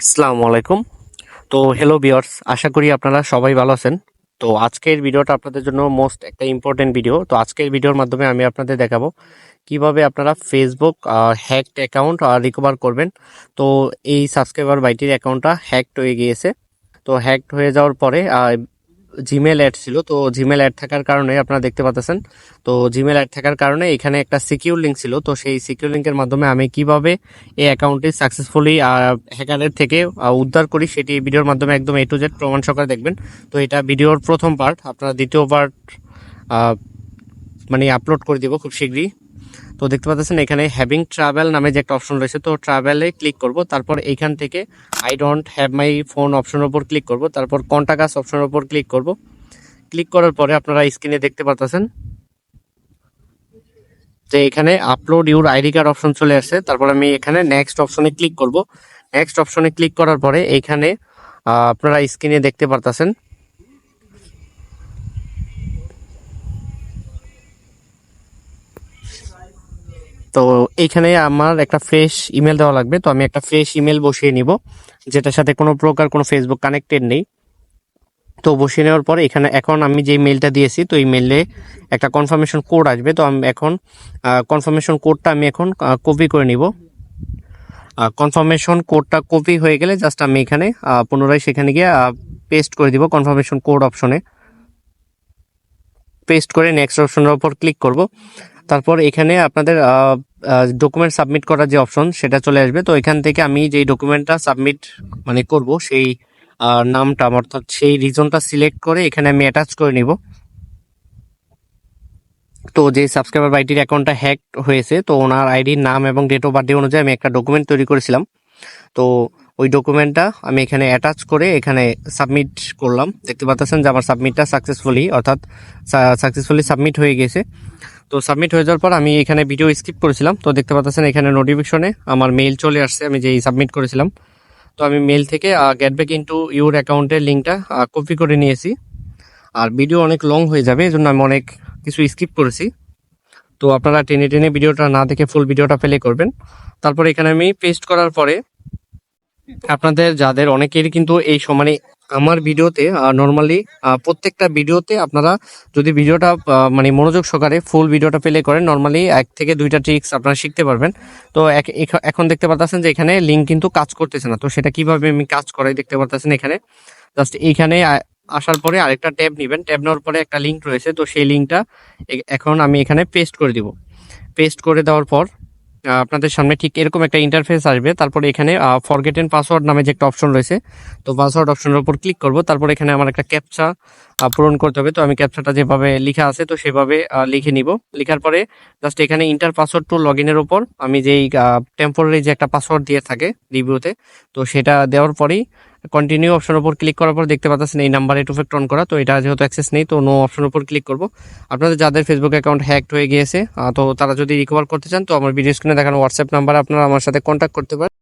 আসসালামু আলাইকুম। তো হ্যালো বিয়ার্স আশা করি আপনারা সবাই ভালো আছেন। তো আজকের ভিডিওটা আপনাদের জন্য মোস্ট একটা ইম্পর্টেন্ট ভিডিও তো আজকের ভিডিওর মাধ্যমে আমি আপনাদের দেখাবো কীভাবে আপনারা ফেসবুক হ্যাকড অ্যাকাউন্ট রিকভার করবেন। তো এই সাবস্ক্রাইবার বাইটির অ্যাকাউন্টটা হ্যাকড হয়ে গিয়েছে। তো হ্যাকড হয়ে যাওয়ার পরে জিমেল অ্যাড ছিল, তো জিমেল অ্যাড থাকার কারণে আপনারা দেখতে পাচ্ছেন। তো জিমেল অ্যাড থাকার কারণে এখানে একটা সিকিউর লিঙ্ক ছিল, তো সেই সিকিউর লিঙ্কের মাধ্যমে আমি কীভাবে এই অ্যাকাউন্টটি সাকসেসফুলি হ্যাকারের থেকে উদ্ধার করি সেটি ভিডিওর মাধ্যমে একদম এ টু জেড প্রমাণ সহকারে দেখবেন। তো এটা ভিডিওর প্রথম পার্ট আপনারা দ্বিতীয় পার্ট মানে আপলোড করে দিব খুব শীঘ্রই। তো দেখতে পাচ্ছেন এখানে হ্যাভিং ট্রাভেল নামে যে একটা অপশন রয়েছে, তো ট্রাভেলে ক্লিক করব। তারপর এইখান থেকে I don't have my phone অপশনের উপর ক্লিক করব। তারপর কন্টাকাস অপশনের উপর ক্লিক করব। ক্লিক করার পরে আপনারা স্ক্রিনে দেখতে পাচ্ছেন যে এখানে upload your ID card option চলে আসছে। তারপর আমি এখানে নেক্সট অপশনে ক্লিক করব। নেক্সট অপশনে ক্লিক করার পরে এইখানে আপনারা স্ক্রিনে দেখতে পারতেছেন তো এইখানে আমার একটা ফ্রেশ ইমেল দেওয়া লাগবে, তো আমি একটা ফ্রেশ ইমেল বসিয়ে নিব, যেটার সাথে কোনো প্রকার কোনো ফেসবুক কানেক্টেড নেই। তো বসিয়ে নেওয়ার পর এখানে এখন আমি যে মেলটা দিয়েছি, তো এই মেলে একটা কনফার্মেশন কোড আসবে, তো আমি এখন কনফার্মেশন কোডটা আমি এখন কপি করে নিব। কনফার্মেশন কোডটা কপি হয়ে গেলে জাস্ট আমি এখানে পুনরায় সেখানে গিয়ে পেস্ট করে দিব কনফার্মেশন কোড অপশনে পেস্ট করে নেক্সট অপশনের উপর ক্লিক করব। তারপর এখানে আপনাদের ডকুমেন্ট সাবমিট করার যে অপশন সেটা চলে আসবে। তো এখান থেকে আমি যেই ডকুমেন্টটা সাবমিট মানে করব, সেই নামটা, অর্থাৎ সেই রিজনটা সিলেক্ট করে এখানে আমি অ্যাটাচ করে নিব। তো যে সাবস্ক্রাইবার আইডির অ্যাকাউন্টটা হ্যাক হয়েছে, তো ওনার আইডির নাম এবং ডেট অফ বার্থডে অনুযায়ী আমি একটা ডকুমেন্ট তৈরি করেছিলাম। তো ওই ডকুমেন্টটা আমি এখানে অ্যাটাচ করে এখানে সাবমিট করলাম। দেখতে পাচ্ছেন যে আমার সাবমিটটা সাকসেসফুলি অর্থাৎ সাকসেসফুলি সাবমিট হয়ে গেছে। তো সাবমিট হয়ে যাওয়ার পর আমি এখানে ভিডিও স্কিপ করেছিলাম। তো দেখতে পাচ্ছেন এখানে নোটিফিকেশনে আমার মেইল চলে আসছে, আমি যেই সাবমিট করেছিলাম। তো আমি মেল থেকে গেট ব্যাক ইন্টু ইউর অ্যাকাউন্টের লিঙ্কটা কপি করে নিয়েছি। আর ভিডিও অনেক লং হয়ে যাবে এই জন্য আমি অনেক কিছু স্কিপ করেছি। তো আপনারা টেনে টেনে ভিডিওটা না দেখে ফুল ভিডিওটা ফেলে করবেন। তারপর এখানে আমি পেস্ট করার পরে আপনাদের, যাদের অনেকেরই কিন্তু এই সমানে আমার ভিডিওতে নর্মালি প্রত্যেকটা ভিডিওতে আপনারা যদি ভিডিওটা মানে মনোযোগ সহকারে ফুল ভিডিওটা প্লে করেন নর্মালি এক থেকে দুইটা ট্রিক্স আপনারা শিখতে পারবেন। তো এখন দেখতে পাচ্ছেন যে এখানে লিঙ্ক কিন্তু কাজ করতেছে না। তো সেটা কীভাবে আমি কাজ করাই দেখতে পাচ্ছেন এখানে। জাস্ট এইখানে আসার পরে আরেকটা ট্যাব নেবেন। ট্যাব নেওয়ার পরে একটা লিঙ্ক রয়েছে। তো সেই লিঙ্কটা এখন আমি এখানে পেস্ট করে দিব। পেস্ট করে দেওয়ার পর আপনাদের সামনে ঠিক এরকম একটা ইন্টারফেস আসবে। তারপর এখানে ফরগেট ফরগেটেন পাসওয়ার্ড নামে যে একটা অপশন রয়েছে, তো পাসওয়ার্ড অপশনের উপর ক্লিক করব। তারপর এখানে আমার একটা ক্যাপচা পূরণ করতে হবে। তো আমি ক্যাপচাটা যেভাবে লিখা আছে, তো সেভাবে লিখে নিব। লেখার পরে জাস্ট এখানে ইন্টার পাসওয়ার্ড টু লগ ইনের উপর আমি যেই টেম্পোরারি যে একটা পাসওয়ার্ড দিয়ে থাকে রিভিউতে তো সেটা দেওয়ার পরেই কন্টিনিউ অপশন উপর ক্লিক করার পর দেখতে পাচ্ছেন এই নাম্বারে টু ফ্যাক্টর অন করা, তো এটা যেহেতু অ্যাক্সেস নেই, তো নো অপশন উপর ক্লিক করব। আপনাদের যাদের ফেসবুক অ্যাকাউন্ট হ্যাকড হয়ে গিয়েছে তো তারা যদি রিকভার করতে চান, তো আমার ভিডিও স্ক্রিনে দেখানো হোয়াটসঅ্যাপ নাম্বার আপনারা আমার সাথে কন্ট্যাক্ট করতে পারেন।